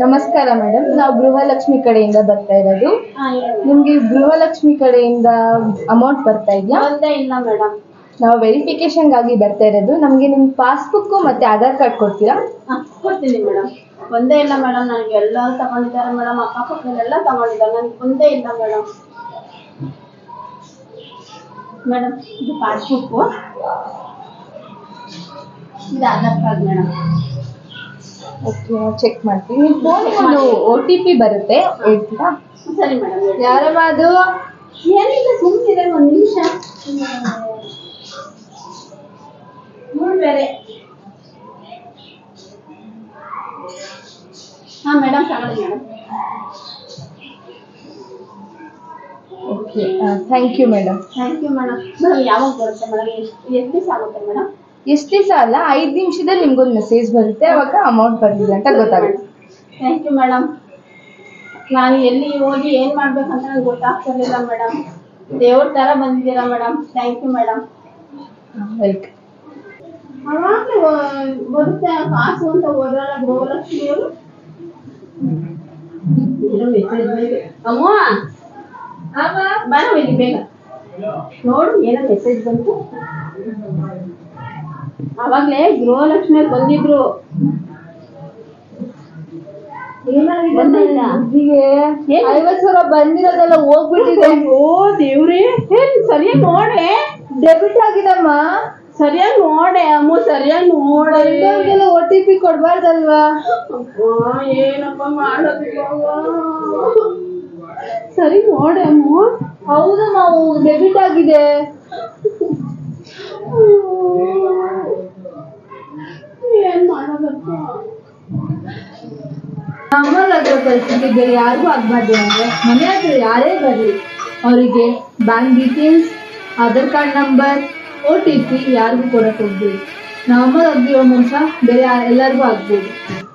ನಮಸ್ಕಾರ ಮೇಡಮ್. ನಾವು ಗೃಹಲಕ್ಷ್ಮಿ ಕಡೆಯಿಂದ ಬರ್ತಾ ಇರೋದು. ನಿಮ್ಗೆ ಗೃಹಲಕ್ಷ್ಮಿ ಕಡೆಯಿಂದ ಅಮೌಂಟ್ ಬರ್ತಾ ಇದೆಯಾ? ಒಂದೇ ಇಲ್ಲ ಮೇಡಮ್. ನಾವು ವೆರಿಫಿಕೇಶನ್ಗಾಗಿ ಬರ್ತಾ ಇರೋದು. ನಮ್ಗೆ ನಿಮ್ ಪಾಸ್ಬುಕ್ ಮತ್ತೆ ಆಧಾರ್ ಕಾರ್ಡ್ ಕೊಡ್ತೀರಾ? ಹಾ ಕೊಡ್ತೀನಿ ಮೇಡಮ್. ಒಂದೇ ಇಲ್ಲ ಮೇಡಮ್ ನನಗೆ ಎಲ್ಲ ತಗೊಂಡಿದ್ದಾರೆ ಮೇಡಮ್. ಅಕ್ಕಪಕ್ಕದಲ್ಲೆಲ್ಲ ತಗೊಂಡಿದ್ದಾರೆ. ನನಗೆ ಒಂದೇ ಇಲ್ಲ ಮೇಡಮ್. ಮೇಡಮ್ ಇದು ಪಾಸ್ಬುಕ್ಕು ಇದು Aadhaar card madam. Okay check ಮಾಡ್ತೀವಿ. ನಿಮ್ಮ ಫೋನಿಗೆ ಒಂದು ಒ ಟಿ ಪಿ ಬರುತ್ತೆ ಹೇಳ್ತೀರಾ? ಸರಿ ಮೇಡಮ್ ಯಾರಮ್ಮ ಅದು? ಏನಿಲ್ಲ ಸುಮ್ಮನಿದೆ ಒಂದು ನಿಮಿಷ. ನೋಡ್ಬೇರೆ ಬೇರೆ. ಹಾಂ ಮೇಡಮ್ ತಗೊಳ್ಳಿ madam okay thank you madam thank you madam madam ಯಾವಾಗ ಬರುತ್ತೆ ಮೇಡಮ್ ಎಷ್ಟು ಎಷ್ಟು ದಿವಸ ಆಗುತ್ತೆ ಮೇಡಮ್ ಎಷ್ಟು ದಿವಸ ಅಲ್ಲ? ಐದು ನಿಮಿಷದಲ್ಲಿ ನಿಮ್ಗೊಂದು ಮೆಸೇಜ್ ಬರುತ್ತೆ. ಅವಾಗ ಅಮೌಂಟ್ ಬಂದಿದೆ ಅಂತ ಗೊತ್ತಾಗುತ್ತೆ. ಥ್ಯಾಂಕ್ ಯು ಮೇಡಮ್ ನಾನು ಎಲ್ಲಿ ಹೋಗಿ ಏನು ಮಾಡ್ಬೇಕಂತ ನಂಗೆ ಗೊತ್ತಾಗ್ತಿರ್ಲಿಲ್ಲ ಮೇಡಮ್ ದೇವ್ರ ಥರ ಬಂದಿದ್ದೀರಾ madam thank you madam welcome ಅವಾಗಲೇ ಬರುತ್ತೆ. ಕಾಸು ಅಂತ ಹೋದ್ರಲ್ಲ ಗೃಹಲಕ್ಷ್ಮಿಯವರು ಅಮ್ಮ ಅಮ್ಮ ಬರೋ ಇಲ್ಲಿ ಬೇಗ. ನೋಡು ಏನೋ ಮೆಸೇಜ್ ಬಂತು. ಅವಾಗಲೇ ಗೃಹಲಕ್ಷ್ಮಿ ಬಂದಿದ್ರು. ಸಾವಿರ ಬಂದಿರೋದೆಲ್ಲ ಹೋಗ್ಬಿಟ್ಟಿದೆ. ಓ ದೇವ್ರಿ. ಏನ್ ಸರಿಯಾಗಿ ನೋಡೆ. ಡೆಬಿಟ್ ಆಗಿದಮ್ಮ. ಸರಿಯಾಗಿ ನೋಡೆ ಅಮ್ಮ ಸರಿಯಾಗಿ ನೋಡೆಲ್ಲ ಒ ಟಿ ಪಿ ಕೊಡ್ಬಾರ್ದಲ್ವಾ? ಏನಪ್ಪ? ಸರಿ ನೋಡೆ ಅಮ್ಮ. ಹೌದಮ್ಮ ಡೆಬಿಟ್ ಆಗಿದೆ. ಏನ್ ಮಾಡೋದಪ್ಪ ನಮ್ಮಲ್ಲಿ ಪರಿಸ್ಥಿತಿ ಬೇರೆ ಯಾರಿಗೂ ಆಗ್ಬಾರ್ದು ಅಂದ್ರೆ ಮನೆ ಹತ್ರ ಯಾರೇ ಬರಲಿ ಅವರಿಗೆ bank details Aadhaar card number O T P ಯಾರಿಗೂ ಕೊಡಕ್ಕೆ ಹೋಗ್ಬೇಡಿ ನಮ್ಮಲ್ಲಿ ಆಗಿರೋ ಮೋಸ ಬೇರೆ ಎಲ್ಲರಿಗೂ ಆಗ್ಬೋದು.